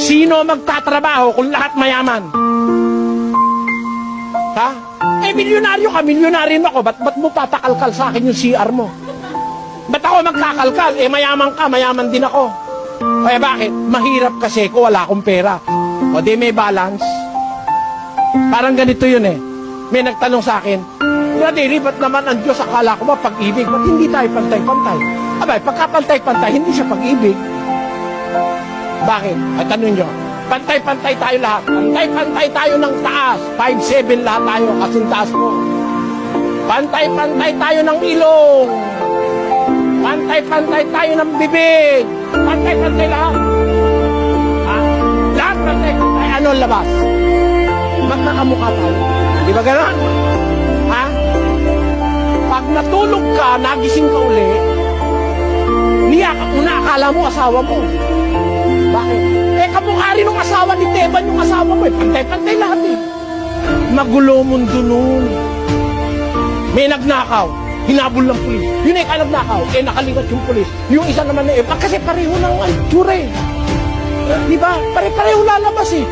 Sino magtatrabaho kung lahat mayaman? Ha? Eh, milyonaryo ka, milyonaryo ako. Ba't, ba't mo patakalkal sa akin yung CR mo? Ba't ako magkakalkal? Eh, mayaman ka, mayaman din ako. Kaya bakit? Mahirap kasi kung wala akong pera. O di may balance. Parang ganito yun eh. May nagtanong sa akin, Nadiri, ba't naman ang Diyos akala ko ba pag-ibig? Ba't hindi tayo pantay-pantay? Abay, pagka pantay-pantay, hindi siya pag-ibig. Bakit? Ay, tanong nyo. Pantay-pantay tayo lahat. Pantay-pantay tayo ng taas. 5'7 lahat tayo, kasing taas mo. Pantay-pantay tayo ng ilong. Pantay-pantay tayo ng bibig. Pantay-pantay lahat. Ha? Lahat pantay-pantay. Ano labas? Magkakamukha tayo. Di ba gano'n? Ha? Pag natulog ka, nagising ka uli, niya una akala mo asawa mo. Eh, kamukha rin ng asawa ni Teban yung asawa mo. Eh, pantay-pantay lahat eh. Magulo mundo nun. May nagnakaw. Hinabol ng pulis. Yun eh, nagnakaw. Eh, nakalikat yung pulis. Yung isa naman eh, ah, kasi pareho ng itsura eh. Di ba? Pare-pareho lalabas eh.